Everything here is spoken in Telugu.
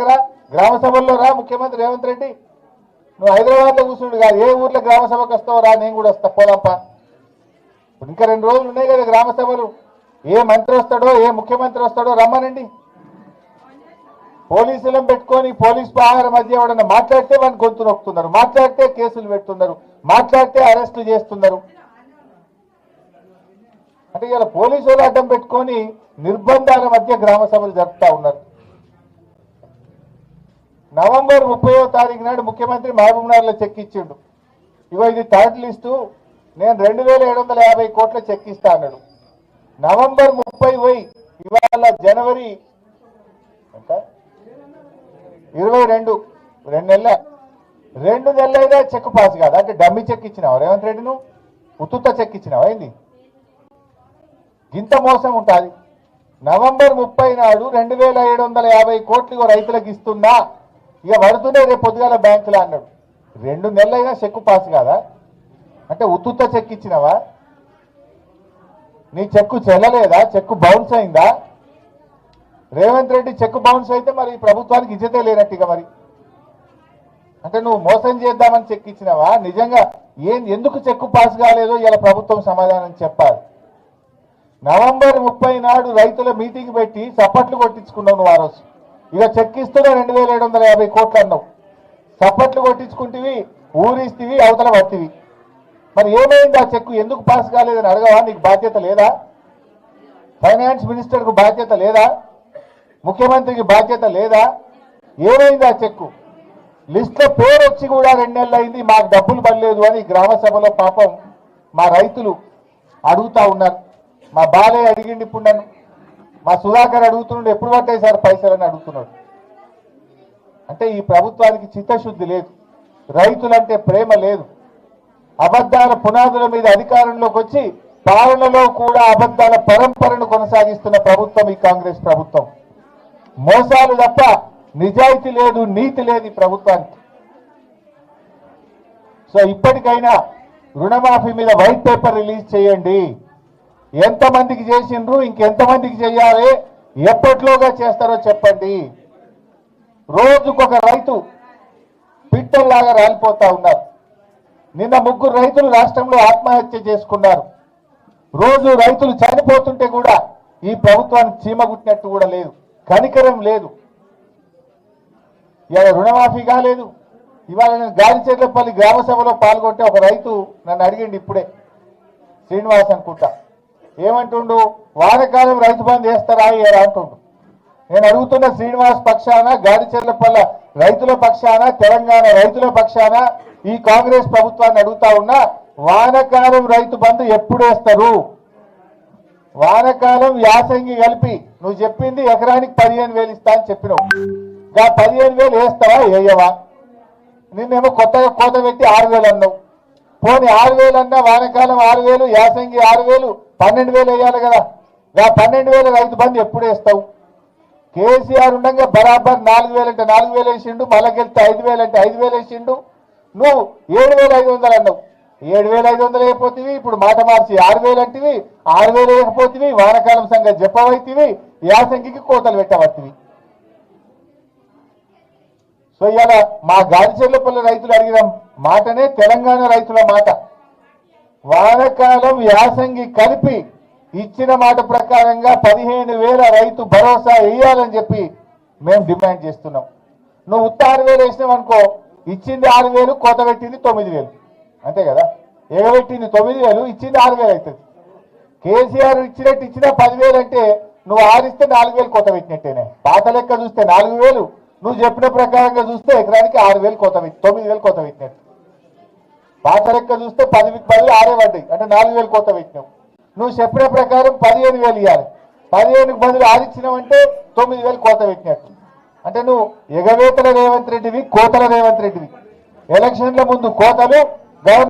సభలకు రా గ్రామ సభల్లో రా ముఖ్యమంత్రి రేవంత్ రెడ్డి. నువ్వు హైదరాబాద్లో కూర్చుండు కాదు ఏ ఊర్లో గ్రామ సభకు వస్తావు రా నేను కూడా వస్తా పోదాంపా. ఇంకా రెండు రోజులు ఉన్నాయి కదా గ్రామ సభలు. ఏ మంత్రి వస్తాడో ఏ ముఖ్యమంత్రి వస్తాడో రమ్మనండి. పోలీసులను పెట్టుకొని పోలీస్ పహార మధ్య ఎవడన్నా మాట్లాడితే వాడిని గొంతు నొక్కుతున్నారు. మాట్లాడితే కేసులు పెడుతున్నారు. మాట్లాడితే అరెస్టులు చేస్తున్నారు. అంటే ఇలా పోలీసులు అడ్డం పెట్టుకొని నిర్బంధాల మధ్య గ్రామ సభలు జరుపుతా ఉన్నారు. నవంబర్ ముప్పయో తారీఖు నాడు ముఖ్యమంత్రి మహబూబ్నగర్లో చెక్ ఇచ్చిండు. ఇగో ఇది థర్డ్ లిస్టు. నేను రెండు వేల ఏడు వందల యాభై కోట్ల చెక్ ఇస్తా అన్నాడు. నవంబర్ ముప్పై పోయి ఇవాళ జనవరి ఎంత? ఇరవై రెండు. రెండు నెలల. రెండు నెలలైనా చెక్ పాస్ కాదు? అంటే డమ్మి చెక్ ఇచ్చినావు రేవంత్ రెడ్డి నువ్వు ఉత్తుత్త చెక్ ఇచ్చినావు ఏంది? ఇంత మోసం ఉంటుంది. నవంబర్ ముప్పై నాడు రెండు వేల ఏడు వందల యాభై కోట్లు రైతులకు ఇస్తున్నా. ఇక పడుతుండే రేపు పొద్దుగాల బ్యాంకులో అన్నాడు. రెండు నెలలైనా చెక్కు పాస్ కాదా? అంటే ఉత్తుత్త చెక్ ఇచ్చినావా? నీ చెక్కు చెల్లలేదా? చెక్కు బౌన్స్ అయిందా? రేవంత్ రెడ్డి చెక్కు బౌన్స్ అయితే మరి ఈ ప్రభుత్వానికి ఇజ్జతే ఇక మరి. అంటే నువ్వు మోసం చేద్దామని చెక్ ఇచ్చినావా? నిజంగా ఏం ఎందుకు చెక్కు పాస్ కాలేదో? ఇలా ప్రభుత్వం సమాధానం చెప్పాలి. నవంబర్ ముప్పై నాడు రైతుల మీటింగ్ పెట్టి చప్పట్లు కొట్టించుకున్నావు నువ్వు ఆ రోజు. ఇక చెక్ ఇస్తున్నా రెండు వేల ఏడు వందల యాభై కోట్లు అన్నావు చప్పట్లు కొట్టించుకుంటివి ఊరిస్తివి అవతల పట్టివి మరి ఏమైంది ఆ చెక్కు ఎందుకు పాస్ కాలేదని అడగవా? నీకు బాధ్యత లేదా? ఫైనాన్స్ మినిస్టర్కు బాధ్యత లేదా? ముఖ్యమంత్రికి బాధ్యత లేదా? ఏమైంది ఆ చెక్కు లిస్ట్లో పేరు వచ్చి కూడా రెండు నెలలు అయింది మాకు డబ్బులు పడలేదు అని గ్రామ సభలో పాపం మా రైతులు అడుగుతా ఉన్నారు. మా బాలయ్య అడిగిండి ఇప్పుడు నన్ను. మా సుధాకర్ అడుగుతున్నాడు ఎప్పుడు పట్టాయి సార్ పైసలు అని అడుగుతున్నాడు. అంటే ఈ ప్రభుత్వానికి చిత్తశుద్ధి లేదు రైతులంటే ప్రేమ లేదు. అబద్ధాల పునాదుల మీద అధికారంలోకి వచ్చి పాలనలో కూడా అబద్ధాల పరంపరను కొనసాగిస్తున్న ప్రభుత్వం ఈ కాంగ్రెస్ ప్రభుత్వం. మోసాలు తప్ప నిజాయితీ లేదు నీతి లేదు ఈ ప్రభుత్వానికి. సో ఇప్పటికైనా రుణమాఫీ మీద వైట్ పేపర్ రిలీజ్ చేయండి. ఎంతమందికి చేసిండ్రు ఇంకెంతమందికి చేయాలి ఎప్పట్లోగా చేస్తారో చెప్పండి. రోజుకొక రైతు పిట్టల్లాగా రాలిపోతా ఉన్నారు. నిన్న ముగ్గురు రైతులు రాష్ట్రంలో ఆత్మహత్య చేసుకున్నారు. రోజు రైతులు చనిపోతుంటే కూడా ఈ ప్రభుత్వానికి చీమగుట్టినట్టు కూడా లేదు కనికరం లేదు. ఇవాళ రుణమాఫీ కాలేదు. ఇవాళ నేను గాలిచెర్లపల్లి గ్రామ సభలో పాల్గొంటే ఒక రైతు నన్ను అడిగిండి ఇప్పుడే శ్రీనివాస్ అనుకుంటా. ఏమంటుండు? వానకాలం రైతు బంద్ చేస్తారా అంటుండు. నేను అడుగుతున్న శ్రీనివాస్ పక్షాన గాడిచెర్లపల్ల రైతుల పక్షాన తెలంగాణ రైతుల పక్షాన ఈ కాంగ్రెస్ ప్రభుత్వాన్ని అడుగుతా ఉన్నా వానకాలం రైతు బంధు ఎప్పుడు వేస్తారు? వానకాలం యాసంగి కలిపి నువ్వు చెప్పింది ఎకరానికి పదిహేను వేలు ఇస్తా అని చెప్పినావు. ఇంకా పదిహేను వేలు వేస్తావా? వేయవా? నిన్నేమో కొత్తగా కోత పెట్టి ఆరు వేలు అన్నావు. పోనీ ఆరు వేలు అన్నా వానకాలం ఆరు వేలు యాసంగి ఆరు వేలు పన్నెండు వేలు వేయాలి కదా. గా పన్నెండు వేలు రైతు బంధు ఎప్పుడు వేస్తావు? కేసీఆర్ ఉండగా బరాబర్ నాలుగు వేలు అంటే నాలుగు వేలు వేసిండు మళ్ళకెళ్తే ఐదు వేలు అంటే ఐదు వేలు వేసిండు. నువ్వు ఏడు వేల ఐదు వందలు అన్నావు. ఏడు వేల ఐదు వందలు అయిపోతుంది ఇప్పుడు మాట మార్చి ఆరు వేలు అంటివి ఆరు వేలు వేయకపోతుంది వానకాలం సంగతి చెప్పవైతివి యాసంగికి కోతలు పెట్టవత్తివి. సో ఇవాళ మా గాడిచెర్లపల్లి రైతులు అడిగిన మాటనే తెలంగాణ రైతుల మాట. వానకాలం యాసంగి కలిపి ఇచ్చిన మాట ప్రకారంగా పదిహేను వేల రైతు భరోసా వేయాలని చెప్పి మేము డిమాండ్ చేస్తున్నాం. నువ్వు ఉత్త ఆరు వేలు వేసినావు అనుకో ఇచ్చింది ఆరు వేలు కోత పెట్టింది తొమ్మిది వేలు. అంతే కదా? ఎగబెట్టింది తొమ్మిది వేలు ఇచ్చింది ఆరు వేలు అవుతుంది. కేసీఆర్ ఇచ్చినట్టు ఇచ్చిన పదివేలు అంటే నువ్వు ఆరిస్తే నాలుగు వేలు కోత పెట్టినట్టేనే. పాత లెక్క చూస్తే నాలుగు వేలు నువ్వు చెప్పిన ప్రకారంగా చూస్తే ఎకరానికి ఆరు వేలు కొత్త పెట్టి తొమ్మిది వేలు కొత్త పెట్టినట్టు. పాత లెక్క చూస్తే పది పది ఆరే పడ్డాయి. అంటే నాలుగు వేలు కొత్త పెట్టినావు నువ్వు చెప్పిన ప్రకారం పదిహేను వేలు ఇవ్వాలి పదిహేనుకు బదులు ఆరిచ్చినావంటే తొమ్మిది వేలు కోత పెట్టినట్టు. అంటే నువ్వు ఎగవేతల రేవంత్ రెడ్డివి కోతల రేవంత్ రెడ్డివి. ఎలక్షన్ల ముందు కోతలు గవర్నమెంట్